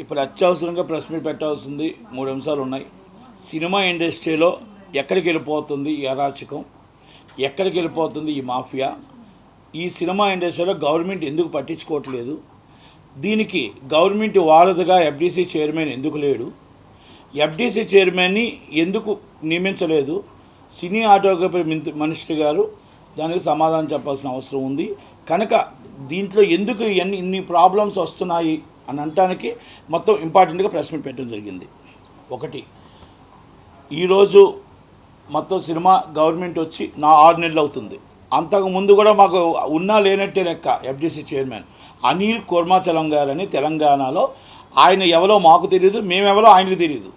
ఇప్పుడు అత్యవసరంగా press meet పెట్టాల్సింది మూడు అంశాలు ఉన్నాయి. సినిమా ఇండస్ట్రీలో ఎక్కడికి వెళ్ళిపోతుంది ఈ అరాచకం? ఎక్కడికి వెళ్ళిపోతుంది ఈ మాఫియా? ఈ సినిమా ఇండస్ట్రీలో గవర్నమెంట్ ఎందుకు పట్టించుకోవట్లేదు? దీనికి గవర్నమెంట్ వారధిగా ఎఫ్డీసీ చైర్మన్ ఎందుకు లేడు? ఎఫ్డీసీ చైర్మన్ని ఎందుకు నియమించలేదు? సినీ ఆటోగ్రఫీ మినిస్టర్ గారు దానికి సమాధానం చెప్పాల్సిన అవసరం ఉంది. కనుక దీంట్లో ఎందుకు ఎన్ని ఇన్ని ప్రాబ్లమ్స్ వస్తున్నాయి? అని అనటానికి మొత్తం ఇంపార్టెంట్గా ప్రెస్ మీట్ పెట్టడం జరిగింది. ఒకటి ఈరోజు మొత్తం సినిమా గవర్నమెంట్ వచ్చి నా ఆరు నెలలు అవుతుంది. అంతకు ముందు కూడా మాకు ఉన్నా లేనట్టే లెక్క ఎఫ్డీసీ చైర్మన్ అనిల్ కుర్మాచలం గారని తెలంగాణలో ఆయన ఎవరో మాకు తెలియదు మేమెవరో ఆయనకు తెలియదు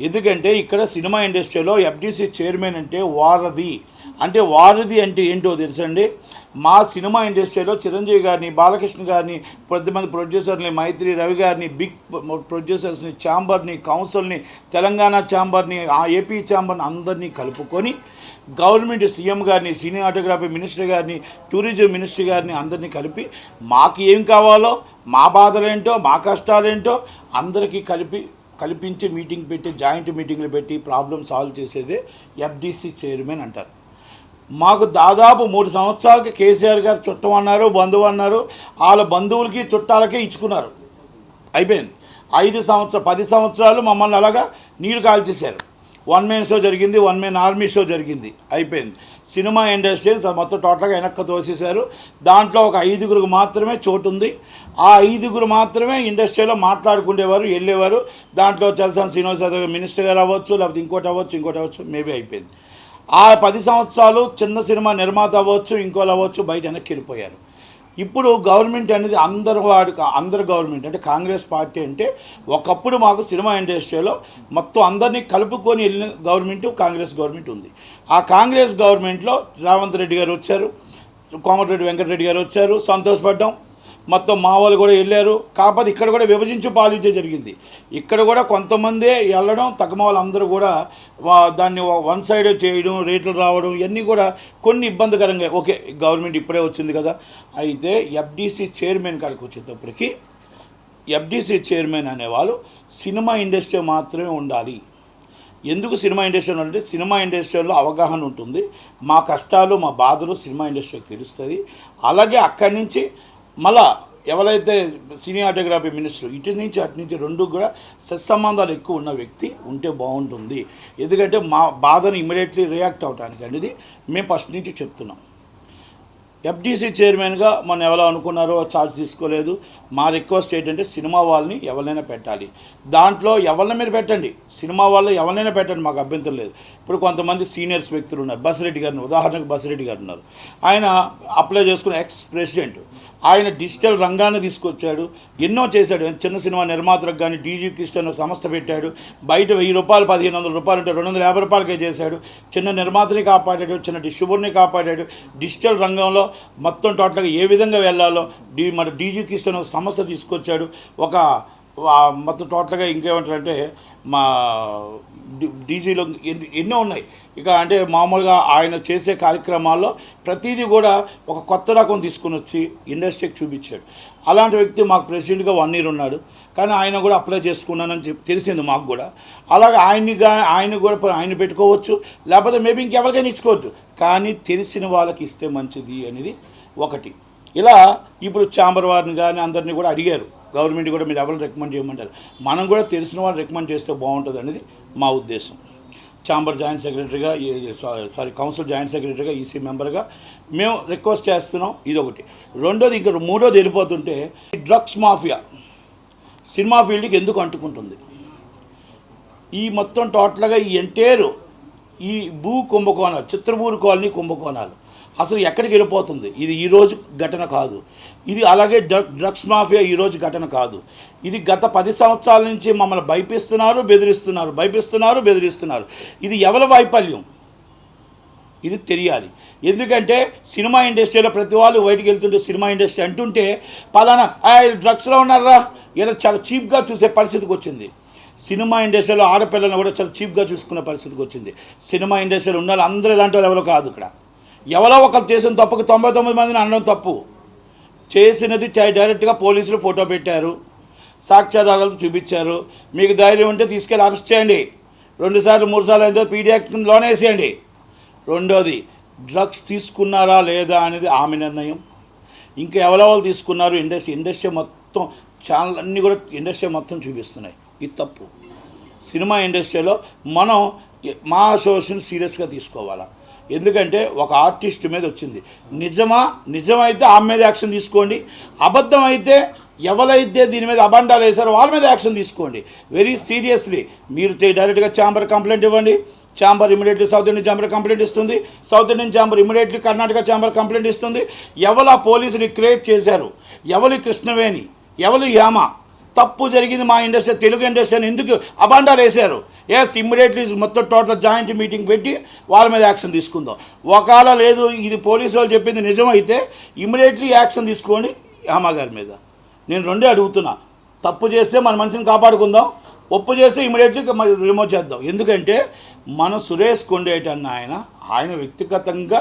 ఎందుకంటే ఇక్కడ సినిమా ఇండస్ట్రీలో ఎఫ్డీసీ చైర్మన్ అంటే వారధి. అంటే వారిది అంటే ఏంటో తెలుసండి? మా సినిమా ఇండస్ట్రీలో చిరంజీవి గారిని బాలకృష్ణ గారిని కొద్దిమంది ప్రొడ్యూసర్ని మైత్రి రవి గారిని బిగ్ ప్రొడ్యూసర్స్ని ఛాంబర్ని కౌన్సిల్ని తెలంగాణ ఛాంబర్ని ఆ ఏపీ ఛాంబర్ని అందరినీ కలుపుకొని గవర్నమెంట్ సీఎం గారిని సినిమాటోగ్రఫీ మినిస్టర్ గారిని టూరిజం మినిస్టర్ గారిని అందరినీ కలిపి మాకు ఏం కావాలో మా బాధలేంటో మా కష్టాలేంటో అందరికీ కలిపి కల్పించి మీటింగ్ పెట్టి జాయింట్ మీటింగ్లు పెట్టి ప్రాబ్లం సాల్వ్ చేసేదే ఎఫ్డీసీ చైర్మన్ అంటారు. మాకు దాదాపు మూడు సంవత్సరాలకి కేసీఆర్ గారు చుట్టం అన్నారు బంధువు అన్నారు. వాళ్ళ బంధువులకి చుట్టాలకే ఇచ్చుకున్నారు. అయిపోయింది. ఐదు సంవత్సరాలు పది సంవత్సరాలు మమ్మల్ని అలాగా నీరు కాల్చేశారు వన్ మ్యాన్ షో జరిగింది వన్ మ్యాన్ ఆర్మీ షో జరిగింది. అయిపోయింది. సినిమా ఇండస్ట్రీ మొత్తం టోటల్గా వెనక్కి తోసేశారు. దాంట్లో ఒక ఐదుగురికి మాత్రమే చోటు ఉంది ఆ ఐదుగురు మాత్రమే ఇండస్ట్రీలో మాట్లాడుకునేవారు వెళ్ళేవారు. దాంట్లో చలసాని శ్రీనివాస్ యాదవ్ మినిస్టర్ గారు అవ్వచ్చు లేకపోతే ఇంకోటి అవ్వచ్చు ఇంకోటి అవ్వచ్చు మేబీ అయిపోయింది. ఆ పది సంవత్సరాలు చిన్న సినిమా నిర్మాత అవ్వచ్చు ఇంకోలు అవ్వచ్చు బయట వెనక్కి వెళ్ళిపోయారు. ఇప్పుడు గవర్నమెంట్ అనేది అందరు వాడు అందరు గవర్నమెంట్ అంటే కాంగ్రెస్ పార్టీ అంటే ఒకప్పుడు మాకు సినిమా ఇండస్ట్రీలో మొత్తం అందరినీ కలుపుకొని వెళ్ళిన గవర్నమెంట్ కాంగ్రెస్ గవర్నమెంట్ ఉంది. ఆ కాంగ్రెస్ గవర్నమెంట్లో రేవంత్ రెడ్డి గారు వచ్చారు కోమటిరెడ్డి వెంకటరెడ్డి గారు వచ్చారు సంతోషపడ్డాం. మొత్తం మా వాళ్ళు కూడా వెళ్ళారు. కాకపోతే ఇక్కడ కూడా విభజించి పాలించే జరిగింది. ఇక్కడ కూడా కొంతమందే వెళ్ళడం తగ్గమ వాళ్ళందరూ కూడా వా- దాన్ని వన్ సైడ్ చేయడం రేట్లు రావడం ఇవన్నీ కూడా కొన్ని ఇబ్బందికరంగా ఓకే గవర్నమెంట్ ఇప్పుడే వచ్చింది కదా. అయితే ఎఫ్డీసీ చైర్మన్ కాడికి వచ్చేటప్పటికి ఎఫ్డీసీ చైర్మన్ అనేవాళ్ళు సినిమా ఇండస్ట్రీ మాత్రమే ఉండాలి. ఎందుకు సినిమా ఇండస్ట్రీలో అంటే సినిమా ఇండస్ట్రీలో అవగాహన ఉంటుంది. మా కష్టాలు మా బాధలు సినిమా ఇండస్ట్రీకి తెలుస్తుంది. అలాగే అక్కడి నుంచి మళ్ళా ఎవరైతే సినిమాటోగ్రఫీ మినిస్టర్ ఇటు నుంచి అటు నుంచి రెండు కూడా సత్సంబంధాలు ఎక్కువ ఉన్న వ్యక్తి ఉంటే బాగుంటుంది. ఎందుకంటే మా బాధను ఇమీడియట్లీ రియాక్ట్ అవడానికి అనేది మేము ఫస్ట్ నుంచి చెప్తున్నాం. ఎఫ్డీసీ చైర్మన్గా మనం ఎవరో అనుకున్నారో ఛార్జ్ తీసుకోలేదు. మా రిక్వెస్ట్ ఏంటంటే సినిమా వాళ్ళని ఎవరినైనా పెట్టాలి. దాంట్లో ఎవరిని మీరు పెట్టండి? సినిమా వాళ్ళు ఎవరినైనా పెట్టండి మాకు అభ్యంతరం లేదు. ఇప్పుడు కొంతమంది సీనియర్స్ వ్యక్తులు ఉన్నారు. బసిరెడ్డి గారిని ఉదాహరణకు బసిరెడ్డి గారు ఉన్నారు. ఆయన అప్లై చేసుకున్న ఎక్స్ ప్రెసిడెంట్ ఆయన డిజిటల్ రంగాన్ని తీసుకొచ్చాడు ఎన్నో చేశాడు. చిన్న సినిమా నిర్మాతలకు కానీ డీజీ కిషన్ సంస్థ పెట్టాడు. బయట వెయ్యి రూపాయలు పదిహేను వందల రూపాయలు ఉంటే రెండు వందల యాభై రూపాయలకే చేశాడు. చిన్న నిర్మాతని కాపాడాడు చిన్న డిస్ట్రిబ్యూటర్ని కాపాడాడు. డిజిటల్ రంగంలో మొత్తం టోటల్గా ఏ విధంగా వెళ్ళాలో డీ మన డీజీ కిషన్ సంస్థ తీసుకొచ్చాడు. ఒక మొత్తం టోటల్గా ఇంకేమంటారంటే మా డీజీలో ఎన్ని- ఎన్నో ఉన్నాయి. ఇక అంటే మామూలుగా ఆయన చేసే కార్యక్రమాల్లో ప్రతిదీ కూడా ఒక కొత్త రకం తీసుకుని వచ్చి ఇండస్ట్రీకి చూపించాడు. అలాంటి వ్యక్తి మాకు ప్రెసిడెంట్గా వన్ ఇయర్ ఉన్నాడు. కానీ ఆయన కూడా అప్లై చేసుకున్నానని చెప్పి తెలిసింది మాకు కూడా. అలాగే ఆయన్ని ఆయన కూడా ఆయన పెట్టుకోవచ్చు. లేకపోతే మేబీ ఇంకెవరికైనా ఇచ్చుకోవచ్చు. కానీ తెలిసిన వాళ్ళకి ఇస్తే మంచిది అనేది ఒకటి. ఇలా ఇప్పుడు చాంబర్ వారిని కానీ అందరినీ కూడా అడిగారు. గవర్నమెంట్ కూడా మీరు ఎవరు రికమెండ్ చేయమంటారు? మనం కూడా తెలిసిన వాళ్ళు రికమెండ్ చేస్తే బాగుంటుంది అనేది మా ఉద్దేశం. ఛాంబర్ జాయింట్ సెక్రటరీగా సారీ కౌన్సిల్ జాయింట్ సెక్రటరీగా ఈసీ మెంబర్గా మేము రిక్వెస్ట్ చేస్తున్నాం ఇది ఒకటి రెండోది ఇంకా మూడోది వెళ్ళిపోతుంటే డ్రగ్స్ మాఫియా సినిమా ఫీల్డ్కి ఎందుకు అంటుకుంటుంది? ఈ మొత్తం టోటల్గా ఈ ఎంటైర్ ఈ భూ కుంభకోణాలు చిత్రభూరు కాలనీ కుంభకోణాలు. అసలు ఎక్కడికి వెళ్ళిపోతుంది? ఇది ఈరోజు ఘటన కాదు. ఇది అలాగే డ్రగ్ డ్రగ్స్ మాఫియా ఈరోజు ఘటన కాదు. ఇది గత పది సంవత్సరాల నుంచి మమ్మల్ని భయపిస్తున్నారు బెదిరిస్తున్నారు భయపిస్తున్నారు బెదిరిస్తున్నారు. ఇది ఎవరి వైఫల్యం? ఇది తెలియాలి. ఎందుకంటే సినిమా ఇండస్ట్రీలో ప్రతి వాళ్ళు బయటికి వెళ్తుంటే సినిమా ఇండస్ట్రీ అంటుంటే పలానా "ఆ, డ్రగ్స్లో ఉన్నారా? ఇలా చాలా చీప్గా చూసే పరిస్థితికి వచ్చింది. సినిమా ఇండస్ట్రీలో ఆడపిల్లలను కూడా చాలా చీప్గా చూసుకునే పరిస్థితికి వచ్చింది. సినిమా ఇండస్ట్రీలో ఉన్న వాళ్ళు అందరూ ఇలాంటి వాళ్ళు ఎవరో కాదు ఇక్కడ. ఎవరో ఒకరు చేసిన తప్పుకి తొంభై తొమ్మిది మందిని అనడం తప్పు. చేసినది చై- డైరెక్ట్గా పోలీసులు ఫోటో పెట్టారు. సాక్ష్యాధారాలు చూపించారు. మీకు ధైర్యం ఉంటే తీసుకెళ్ళి అరెస్ట్ చేయండి. రెండుసార్లు మూడుసార్లు మూడు సార్లు అయితే పీడీ లోన్ వేసేయండి. రెండోది డ్రగ్స్ తీసుకున్నారా లేదా అనేది ఆమె నిర్ణయం. ఇంకా ఎవరెవరు తీసుకున్నారు ఇండస్ట్రీ ఇండస్ట్రీ మొత్తం ఛానల్ అన్నీ కూడా ఇండస్ట్రీ మొత్తం చూపిస్తున్నాయి. ఇది తప్పు. సినిమా ఇండస్ట్రీలో మనం మా సోషల్ సీరియస్గా తీసుకోవాలా? ఎందుకంటే ఒక ఆర్టిస్ట్ మీద వచ్చింది. నిజమా? నిజమైతే ఆమె మీద యాక్షన్ తీసుకోండి. అబద్ధం అయితే ఎవరైతే దీని మీద అబండాలు వేశారో వాళ్ళ మీద యాక్షన్ తీసుకోండి. వెరీ సీరియస్లీ మీరు డైరెక్ట్గా ఛాంబర్ కంప్లైంట్ ఇవ్వండి. Chamber immediately South Indian chamber complaint ఇస్తుంది. South Indian chamber immediately Karnataka chamber complaint ఇస్తుంది. ఎవరు ఆ పోలీసులు క్రియేట్ చేశారు? ఎవరు కృష్ణవేణి? ఎవరు యామ? తప్పు జరిగింది మా ఇండస్ట్రీ తెలుగు ఇండస్ట్రీ అని ఎందుకు అబాండాలు వేశారు? ఎస్ ఇమ్మీడియట్లీ మొత్తం టోటల్ జాయింట్ మీటింగ్ పెట్టి వాళ్ళ మీద యాక్షన్ తీసుకుందాం. ఒకవేళ లేదు ఇది పోలీసు వాళ్ళు చెప్పింది నిజమైతే ఇమ్మీడియట్లీ యాక్షన్ తీసుకోండి యామ గారి మీద. నేను రెండే అడుగుతున్నా. తప్పు చేస్తే మన మనిషిని కాపాడుకుందాం ఒప్పు చేస్తే ఇమీడియట్లీ మరి రిమూవ్ చేద్దాం. ఎందుకంటే మన సురేష్ కొండేటి అన్న ఆయన ఆయన వ్యక్తిగతంగా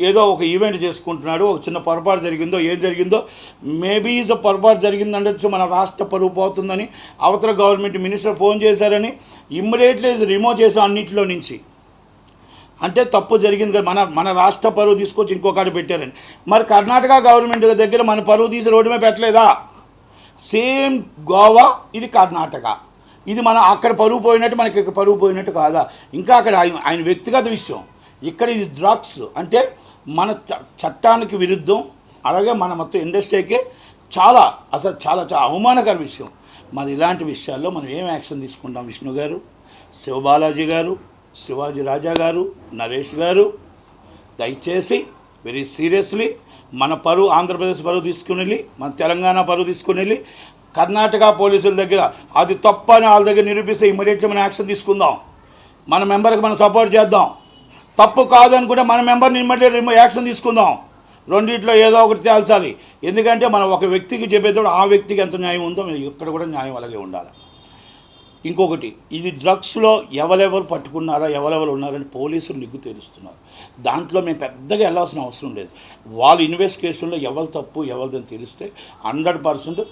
ఏదో ఒక ఈవెంట్ చేసుకుంటున్నాడు ఒక చిన్న పొరపాటు జరిగిందో ఏం జరిగిందో మేబీ ఈజ్ పొరపాటు జరిగిందండొచ్చు మన రాష్ట్ర పరువు పోతుందని అవతల గవర్నమెంట్ మినిస్టర్ ఫోన్ చేశారని ఇమ్మీడియట్లీ రిమూవ్ చేసాం అన్నింటిలో నుంచి. అంటే తప్పు జరిగింది కదా మన మన రాష్ట్ర పరువు తీసుకొచ్చి ఇంకొకటి పెట్టారని. మరి కర్ణాటక గవర్నమెంట్ దగ్గర మన పరువు తీసి రోడ్డు మీద పెట్టలేదా? సేమ్ గోవా ఇది కర్ణాటక. ఇది మన అక్కడ పరువు పోయినట్టు మనకి ఇక్కడ పరువు పోయినట్టు కాదా? ఇంకా అక్కడ ఆయన ఆయన వ్యక్తిగత విషయం. ఇక్కడ ఇది డ్రగ్స్ అంటే మన చ- చట్టానికి విరుద్ధం అలాగే మన మొత్తం ఇండస్ట్రీకి చాలా అసలు చాలా చాలా అవమానకర విషయం. మరి ఇలాంటి విషయాల్లో మనం ఏం యాక్షన్ తీసుకుంటాం? విష్ణు గారు శివబాలాజీ గారు శివాజీ రాజా గారు నరేష్ గారు దయచేసి వెరీ సీరియస్లీ మన పరువు ఆంధ్రప్రదేశ్ పరువు తీసుకుని వెళ్ళి మన తెలంగాణ పరువు తీసుకుని వెళ్ళి కర్ణాటక పోలీసుల దగ్గర అది తప్ప అని వాళ్ళ దగ్గర నిరూపిస్తే ఇమ్మీడియట్లీ మనం యాక్షన్ తీసుకుందాం. మన మెంబర్కి మనం సపోర్ట్ చేద్దాం. తప్పు కాదు అనుకుంటే మన మెంబర్ని ఇమ్మీడియట్ యాక్షన్ తీసుకుందాం. రెండిట్లో ఏదో ఒకటి తేల్చాలి. ఎందుకంటే మనం ఒక వ్యక్తికి చెప్పేటప్పుడు ఆ వ్యక్తికి ఎంత న్యాయం ఉందో ఇక్కడ కూడా న్యాయం అలాగే ఉండాలి. ఇంకొకటి ఇది డ్రగ్స్లో ఎవరెవరు పట్టుకున్నారా ఎవరెవరు ఉన్నారని పోలీసులు నిగ్గు తెలుస్తున్నారు దాంట్లో మేము పెద్దగా వెళ్ళాల్సిన అవసరం లేదు. వాళ్ళ ఇన్వెస్టిగేషన్లో ఎవరు తప్పు ఎవరిదని తెలిస్తే హండ్రెడ్ పర్సెంట్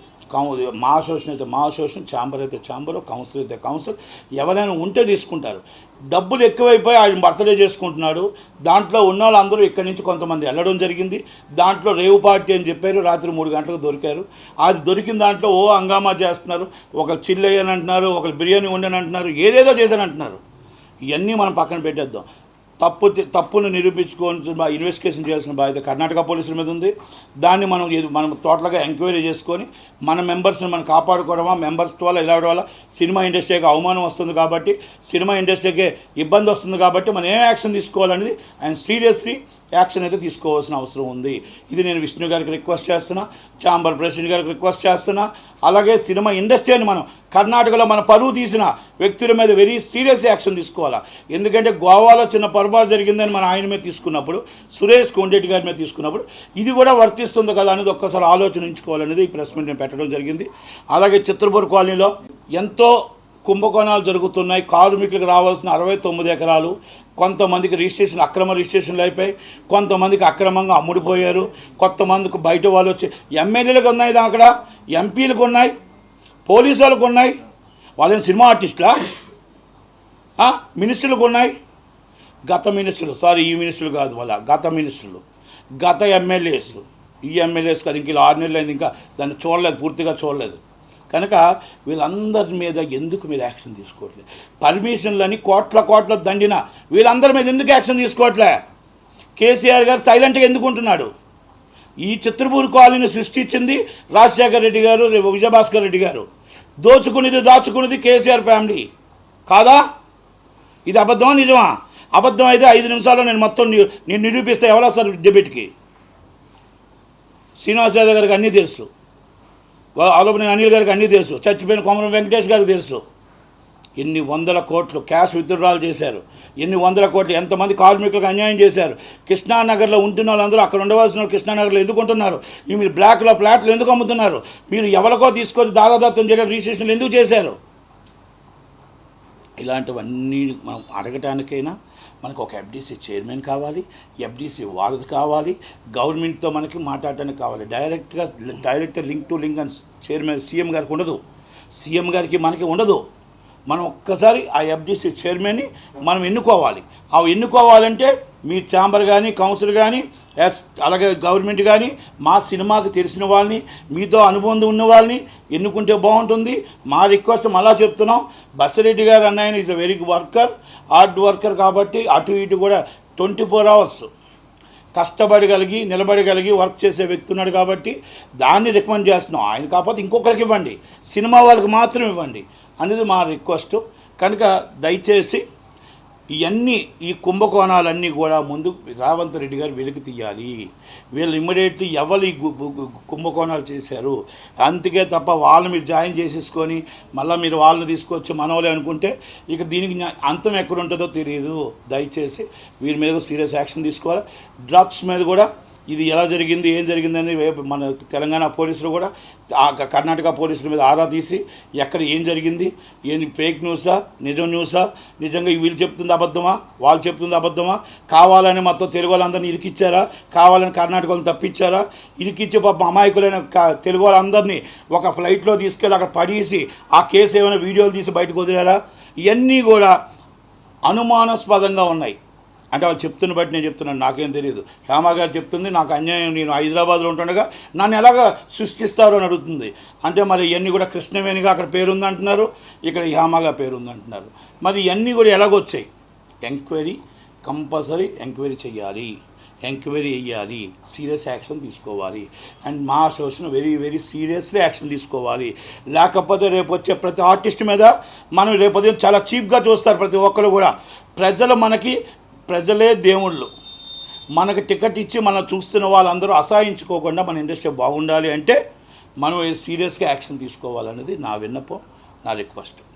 మా అసోసియేషన్ అయితే మా అసోసియేషన్ ఛాంబర్ అయితే ఛాంబర్ కౌన్సిల్ అయితే కౌన్సిల్ ఎవరైనా ఉంటే తీసుకుంటారు. డబ్బులు ఎక్కువైపోయి ఆయన బర్త్డే చేసుకుంటున్నాడు. దాంట్లో ఉన్న వాళ్ళందరూ ఇక్కడి నుంచి కొంతమంది వెళ్ళడం జరిగింది. దాంట్లో రేవు పార్టీ అని చెప్పారు. రాత్రి మూడు గంటలకు దొరికారు. అది దొరికిన దాంట్లో ఓ హంగామా చేస్తున్నారు. ఒకరు చిల్లయ్యని అంటున్నారు ఒకరు బిర్యానీ వండని అంటున్నారు. ఏదేదో చేశానంటున్నారు ఇవన్నీ మనం పక్కన పెట్టేద్దాం. తప్పు తప్పును నిరూపించుకోవాల్సిన ఇన్వెస్టిగేషన్ చేయాల్సిన బాధ్యత కర్ణాటక పోలీసుల మీద ఉంది. దాన్ని మనం ఇది- మనం టోటల్గా ఎంక్వైరీ చేసుకొని మన మెంబర్స్ని మనం కాపాడుకోవడమా మెంబర్స్ వల్ల ఇలా వల్ల సినిమా ఇండస్ట్రీకి అవమానం వస్తుంది కాబట్టి సినిమా ఇండస్ట్రీకి ఇబ్బంది వస్తుంది కాబట్టి మనం ఏం యాక్షన్ తీసుకోవాలనేది ఆయన సీరియస్లీ యాక్షన్ అయితే తీసుకోవాల్సిన అవసరం ఉంది. ఇది నేను విష్ణు గారికి రిక్వెస్ట్ చేస్తున్నా ఛాంబర్ ప్రెసిడెంట్ గారికి రిక్వెస్ట్ చేస్తున్నా. అలాగే సినిమా ఇండస్ట్రీని మనం కర్ణాటకలో మన పరువు తీసిన వ్యక్తుల మీద వెరీ సీరియస్ యాక్షన్ తీసుకోవాలా? ఎందుకంటే గోవాలో చిన్న పొరపాటు జరిగిందని మన ఆయన మీద తీసుకున్నప్పుడు సురేష్ కొండెట్టి గారి మీద తీసుకున్నప్పుడు ఇది కూడా వర్తిస్తుంది కదా అనేది ఒక్కసారి ఆలోచించుకోవాలనేది ఈ ప్రెస్ మీట్ నేను పెట్టడం జరిగింది. అలాగే చిత్రపూర్ కాలనీలో ఎంతో కుంభకోణాలు జరుగుతున్నాయి. కార్మికులకు రావాల్సిన అరవై తొమ్మిది ఎకరాలు. కొంతమందికి రిజిస్ట్రేషన్ అక్రమ రిజిస్ట్రేషన్లు అయిపోయి కొంతమందికి అక్రమంగా అమ్ముడిపోయారు. కొంతమందికి బయట వాళ్ళు వచ్చి ఎమ్మెల్యేలకు ఉన్నాయి అక్కడ? ఎంపీలకు ఉన్నాయి. పోలీసు వాళ్ళకు ఉన్నాయి. వాళ్ళని సినిమా ఆర్టిస్టులా? మినిస్టర్లకు ఉన్నాయి. గత మినిస్టర్లు సారీ ఈ మినిస్టర్లు కాదు వాళ్ళ గత మినిస్టర్లు. గత ఎమ్మెల్యేస్. ఈ ఎమ్మెల్యేస్ కాదు ఇంక ఇలా ఆరు నెలలు అయింది ఇంకా దాన్ని చూడలేదు పూర్తిగా చూడలేదు. కనుక వీళ్ళందరి మీద ఎందుకు మీరు యాక్షన్ తీసుకోవట్లేదు పర్మిషన్లని కోట్ల కోట్ల దండిన వీళ్ళందరి మీద ఎందుకు యాక్షన్ తీసుకోవట్లే? కేసీఆర్ గారు సైలెంట్గా ఎందుకు ఉంటున్నాడు? ఈ చిత్రపూర్ కాలనీని సృష్టించింది రాజశేఖర రెడ్డి గారు విజయభాస్కర్ రెడ్డి గారు. దోచుకునేది దాచుకునేది కేసీఆర్ ఫ్యామిలీ. కాదా? ఇది అబద్ధమా నిజమా? అబద్ధం అయితే ఐదు నిమిషాల్లో నేను మొత్తం ని- నేను నిరూపిస్తే. ఎవరో సార్ డెబిట్కి శ్రీనివాస్ యాదవ్ గారికి అన్నీ తెలుసు. ఆలోపన అనిల్ గారికి అన్నీ తెలుసు. చచ్చిపోయిన కొమరం వెంకటేష్ గారికి తెలుసు. ఎన్ని వందల కోట్లు క్యాష్ విత్డ్రాలు చేశారు. ఎన్ని వందల కోట్లు ఎంతమంది కార్మికులకు అన్యాయం చేశారు. కృష్ణానగర్లో ఉంటున్న వాళ్ళందరూ అక్కడ ఉండవలసిన వాళ్ళు కృష్ణానగర్లో ఎందుకు ఉంటున్నారు? మీరు బ్లాక్లో ఫ్లాట్లు ఎందుకు అమ్ముతున్నారు? మీరు ఎవరికో తీసుకొని దారాదత్తం చేయడం రిజిస్ట్రేషన్లు ఎందుకు చేశారు? ఇలాంటివన్నీ మనం అడగటానికైనా మనకు ఒక ఎఫ్డీసీ చైర్మన్ కావాలి ఎఫ్డీసీ వారధి కావాలి గవర్నమెంట్తో మనకి మాట్లాడటానికి కావాలి. డైరెక్ట్గా డైరెక్ట్ లింక్ టు లింక్ అని చైర్మన్ సీఎం గారికి ఉండదు. సీఎం గారికి మనకి ఉండదు. మనం ఒక్కసారి ఆ ఎఫ్డీసీ చైర్మన్ని మనం ఎన్నుకోవాలి. ఆ ఎన్నుకోవాలంటే మీ ఛాంబర్ కానీ కౌన్సిల్ కానీ ఎస్ అలాగే గవర్నమెంట్ కానీ మా సినిమాకి తెలిసిన వాళ్ళని మీతో అనుబంధం ఉన్న వాళ్ళని ఎన్నుకుంటే బాగుంటుంది. మా రిక్వెస్ట్ మళ్ళా చెప్తున్నాం బసరెడ్డి గారు అన్నయ్య is a very worker hard worker కాబట్టి అటు ఇటు కూడా ట్వంటీ ఫోర్ అవర్స్ కష్టపడగలిగి నిలబడగలిగి వర్క్ చేసే వ్యక్తి ఉన్నాడు కాబట్టి దాన్ని రికమెండ్ చేస్తున్నాం. ఆయన కాకపోతే ఇంకొకరికి ఇవ్వండి. సినిమా వాళ్ళకి మాత్రం ఇవ్వండి. అనేది మా రిక్వెస్ట్ కనుక దయచేసి ఇవన్నీ ఈ కుంభకోణాలన్నీ కూడా ముందు రావంత్ రెడ్డి గారు వెలికి తీయాలి. వీళ్ళు ఇమ్మీడియట్లీ ఎవరు ఈ కుంభకోణాలు చేశారు? అందుకే తప్ప వాళ్ళని మీరు జాయిన్ చేసేసుకొని మళ్ళీ మీరు వాళ్ళని తీసుకొచ్చి మనవలే అనుకుంటే ఇక దీనికి అంతం ఎక్కడ ఉంటుందో తెలియదు దయచేసి వీరి మీద సీరియస్ యాక్షన్ తీసుకోవాలి. డ్రగ్స్ మీద కూడా ఇది ఎలా జరిగింది ఏం జరిగిందని మన తెలంగాణ పోలీసులు కూడా ఆ కర్ణాటక పోలీసుల మీద ఆరా తీసి ఎక్కడ ఏం జరిగింది ఏం ఫేక్ న్యూసా నిజం న్యూసా నిజంగా వీళ్ళు చెప్తుంది అబద్ధమా వాళ్ళు చెప్తుంది అబద్ధమా కావాలని మొత్తం తెలుగు వాళ్ళందరినీ ఇరికిచ్చారా కావాలని కర్ణాటక వాళ్ళని తప్పించారా ఇరికిచ్చి పాప అమాయకులైన తెలుగు వాళ్ళందరినీ ఒక ఫ్లైట్లో తీసుకెళ్ళి అక్కడ పడేసి ఆ కేసు ఏమైనా వీడియోలు తీసి బయటకు వదిలేరా ఇవన్నీ కూడా అనుమానాస్పదంగా ఉన్నాయి. అంటే వాళ్ళు చెప్తున్న బట్టి నేను చెప్తున్నాను నాకేం తెలియదు హేమ గారు చెప్తుంది నాకు అన్యాయం నేను హైదరాబాద్లో ఉంటుండగా నన్ను ఎలాగ సృష్టిస్తారు అని అడుగుతుంది. అంటే మరి ఇవన్నీ కూడా కృష్ణవేణిగా అక్కడ పేరుంది అంటున్నారు ఇక్కడ హేమగా పేరుంది అంటున్నారు. మరి ఇవన్నీ కూడా ఎలాగొచ్చాయి? ఎంక్వైరీ కంపల్సరీ ఎంక్వైరీ చేయాలి ఎంక్వైరీ చేయాలి సీరియస్ యాక్షన్ తీసుకోవాలి. అండ్ మా association very very seriously action తీసుకోవాలి. లేకపోతే రేపు వచ్చే ప్రతి ఆర్టిస్ట్ మీద మనం రేపు ఉదయం చాలా చీప్గా చూస్తారు ప్రతి ఒక్కరు కూడా. ప్రజలు మనకి ప్రజలే దేవుళ్ళు. మనకు టికెట్ ఇచ్చి మనం చూస్తున్న వాళ్ళందరూ అసహించుకోకుండా మన ఇండస్ట్రీ బాగుండాలి అంటే మనం సీరియస్గా యాక్షన్ తీసుకోవాలనేది నా విన్నపం నా రిక్వెస్ట్.